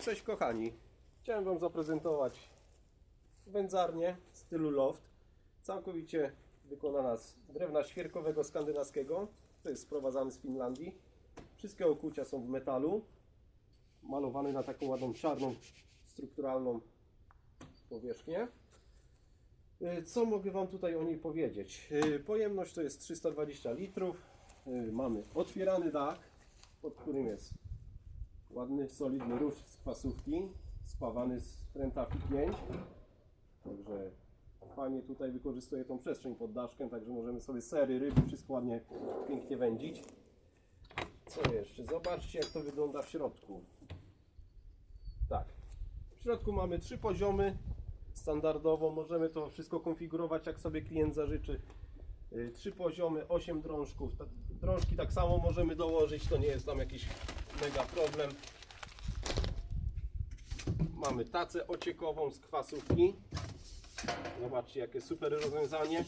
Cześć kochani, chciałem Wam zaprezentować wędzarnię w stylu loft, całkowicie wykonana z drewna świerkowego skandynawskiego, to jest sprowadzany z Finlandii. Wszystkie okucia są w metalu, malowane na taką ładną czarną, strukturalną powierzchnię. Y, Co mogę Wam tutaj o niej powiedzieć? Y, Pojemność to jest 320 litrów, Y, mamy otwierany dach, pod którym jest ładny, solidny róż z kwasówki, spawany z Trentafi 5. Także fajnie tutaj wykorzystuje tą przestrzeń pod daszkiem, także możemy sobie sery, ryby, wszystko ładnie, pięknie wędzić. Co jeszcze? Zobaczcie jak to wygląda w środku. Tak. W środku mamy trzy poziomy. Standardowo możemy to wszystko konfigurować jak sobie klient zażyczy. Y, Trzy poziomy, 8 drążków. Drążki tak samo możemy dołożyć, to nie jest tam jakiś mega problem. Mamy tacę ociekową z kwasówki. Zobaczcie jakie super rozwiązanie.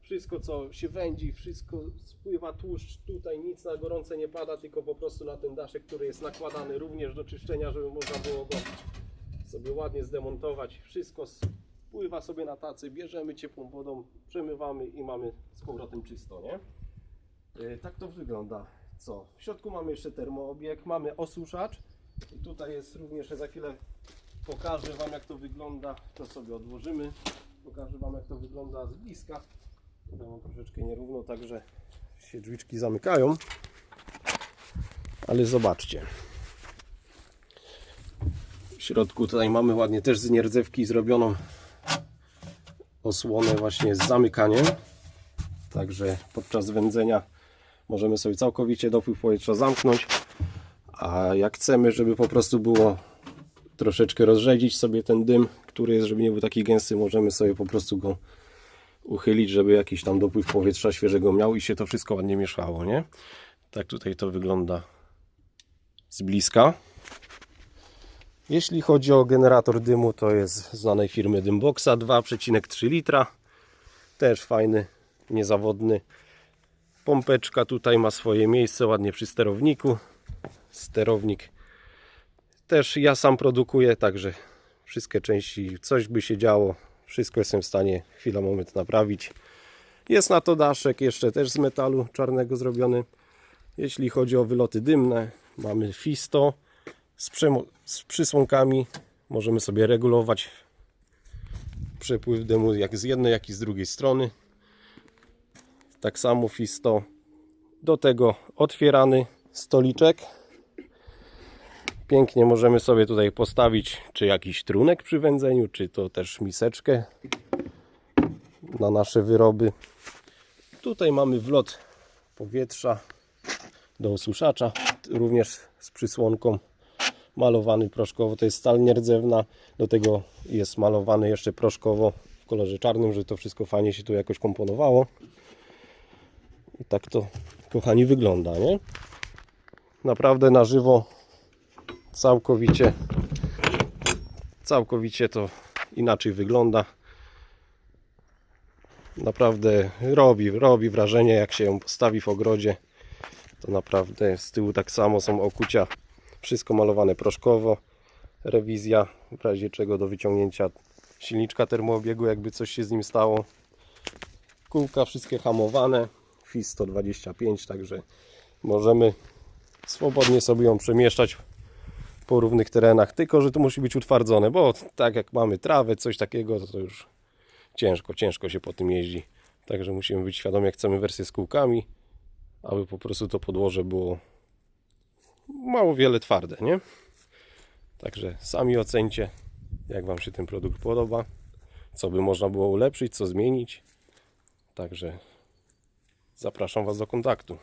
Wszystko co się wędzi, wszystko spływa tłuszcz tutaj, nic na gorące nie pada, tylko po prostu na ten daszek, który jest nakładany również do czyszczenia, żeby można było go sobie ładnie zdemontować. Wszystko spływa sobie na tacy, bierzemy ciepłą wodą, przemywamy i mamy z powrotem czysto, nie? Yy, Tak to wygląda. Co? W środku mamy jeszcze termoobieg, mamy osuszacz. I tutaj jest również, za chwilę pokażę Wam jak to wygląda. To sobie odłożymy. Pokażę Wam jak to wygląda z bliska. Tutaj mam troszeczkę nierówno, także się drzwiczki zamykają. Ale zobaczcie. W środku tutaj mamy ładnie też z nierdzewki zrobioną osłonę właśnie z zamykaniem. Także podczas wędzenia możemy sobie całkowicie dopływ powietrza zamknąć. A jak chcemy, żeby po prostu było troszeczkę rozrzedzić sobie ten dym, który jest, żeby nie był taki gęsty, możemy sobie po prostu go uchylić, żeby jakiś tam dopływ powietrza świeżego miał i się to wszystko ładnie mieszało, nie? Tak tutaj to wygląda z bliska. Jeśli chodzi o generator dymu, to jest znanej firmy Dymboxa 2,3 litra. Też fajny, niezawodny. Pompeczka tutaj ma swoje miejsce ładnie przy sterowniku. Sterownik też ja sam produkuję, także wszystkie części, coś by się działo, wszystko jestem w stanie chwila, moment naprawić. Jest na to daszek, jeszcze też z metalu czarnego zrobiony. Jeśli chodzi o wyloty dymne, mamy Fisto z, z przysłonkami. Możemy sobie regulować przepływ dymu jak z jednej, jak i z drugiej strony. Tak samo Fisto. Do tego otwierany stoliczek. Pięknie możemy sobie tutaj postawić czy jakiś trunek przy wędzeniu, czy to też miseczkę na nasze wyroby. Tutaj mamy wlot powietrza do osuszacza, również z przysłonką malowany proszkowo. To jest stal nierdzewna, do tego jest malowany jeszcze proszkowo w kolorze czarnym, żeby to wszystko fajnie się tu jakoś komponowało. I tak to, kochani, wygląda, nie? Naprawdę na żywo całkowicie całkowicie to inaczej wygląda. Naprawdę robi, robi wrażenie, jak się ją postawi w ogrodzie. To naprawdę z tyłu tak samo są okucia. Wszystko malowane proszkowo. Rewizja w razie czego do wyciągnięcia silniczka termoobiegu, jakby coś się z nim stało. Kółka wszystkie hamowane. FIS 125, także możemy swobodnie sobie ją przemieszczać po równych terenach, tylko że to musi być utwardzone, bo tak jak mamy trawę, coś takiego, to, to już ciężko, ciężko się po tym jeździ. Także musimy być świadomi, jak chcemy wersję z kółkami, aby po prostu to podłoże było mało wiele twarde, nie? Także sami ocencie, jak Wam się ten produkt podoba, co by można było ulepszyć, co zmienić. Także zapraszam Was do kontaktu.